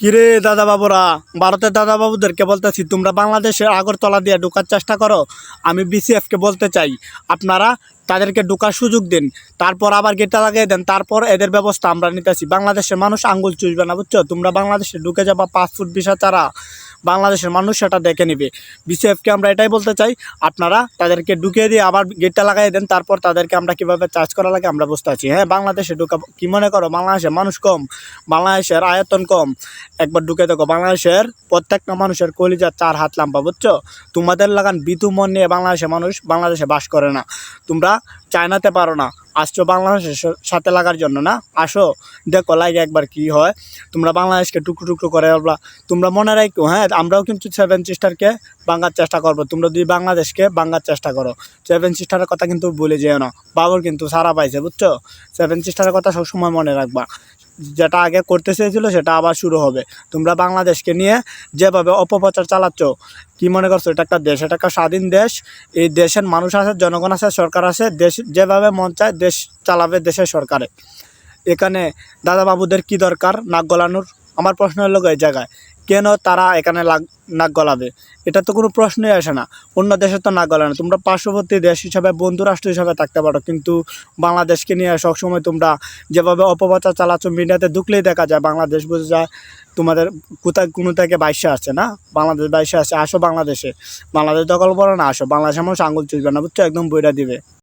কিরে দাদা বাবুরা, ভারতের দাদা বাবুদেরকে বলতেছি, তোমরা বাংলাদেশের আগরতলা দিয়ে ঢোকার চেষ্টা করো, আমি বিসিএফকে বলতে চাই। আপনারা তাদেরকে ঢোকার সুযোগ দিন, তারপর আবার গেটটা লাগিয়ে দেন, তারপর এদের ব্যবস্থা আমরা নিতেছি। বাংলাদেশের মানুষ আঙ্গুল চুষবে না, বুঝছ? তোমরা বাংলাদেশে ঢুকে যাবা, পাঁচ ফুট চারা। বাংলাদেশের মানুষ সেটা দেখে নেবে। বিসিএফকে আমরা এটাই বলতে চাই, আপনারা তাদেরকে ঢুকিয়ে দিয়ে আবার গেটটা লাগাই দেন, তারপর তাদেরকে আমরা কীভাবে চার্জ করা লাগে আমরা বুঝতে পারছি। হ্যাঁ বাংলাদেশে ঢুকা, কি মনে করো? বাংলাদেশের মানুষ কম, বাংলাদেশের আয়তন কম। একবার ঢুকে দেখো, বাংলাদেশের প্রত্যেকটা মানুষের কলিজা চার হাত লাম্বা, বুঝছ? তোমাদের লাগান বিতু মন নিয়ে বাংলাদেশের মানুষ বাংলাদেশে বাস করে না। তোমরা চায়নাতে পারো না। আসছো বাংলাদেশের সাথে লাগার জন্য না? আসো, দেখো লাগে একবার কি হয়। তোমরা বাংলাদেশকে টুকরো টুকরো করে ফেলবা তোমরা মনে রাখো হ্যাঁ আমরাও কিন্তু সেভেন সিস্টারকে বাঙ্গার চেষ্টা করব। তোমরা যদি বাংলাদেশকে বাঙ্গার চেষ্টা করো। সেভেন সিস্টারের কথা কিন্তু ভুলে যেও না। বাবুর কিন্তু সারা পাইছে, বুঝছ? সেভেন সিস্টারের কথা সবসময় মনে রাখবা। যেটা আগে করতে চেয়েছিল সেটা আবার শুরু হবে। তোমরা বাংলাদেশকে নিয়ে যেভাবে অপপ্রচার চালাচ্ছ, কি মনে করছ? এটা একটা দেশ, এটা একটা স্বাধীন দেশ। এই দেশের মানুষ আছে, জনগণ আছে, সরকার আছে। দেশ যেভাবে মন চায়, দেশ চালাবে দেশের সরকারে। এখানে দাদা বাবুদের কি দরকার? নাক গলানোর আমার প্রশ্ন হলো এই জায়গায়, কেন তারা এখানে নাক গলাবে? এটা তো কোনো প্রশ্নই আসে না। অন্য দেশে তো নাক গলায় না। তোমরা পার্শ্ববর্তী দেশ হিসাবে, বন্ধু রাষ্ট্র হিসাবে থাকতে পারো, কিন্তু বাংলাদেশকে নিয়ে সবসময় তোমরা যেভাবে অপপ্রচার চালাচ্ছ, মিডিয়াতে ঢুকলেই দেখা যায় বাংলাদেশ বুঝে যায় তোমাদের কোথায়, কোনো থেকে বাইশে আসছে না? বাংলাদেশ বাইশে আসছে, আসো বাংলাদেশে। বাংলাদেশ দখল করো না, আসো। বাংলাদেশের মানুষ আঙুল চুষবে না, বুঝছ? একদম বইটা দিবে।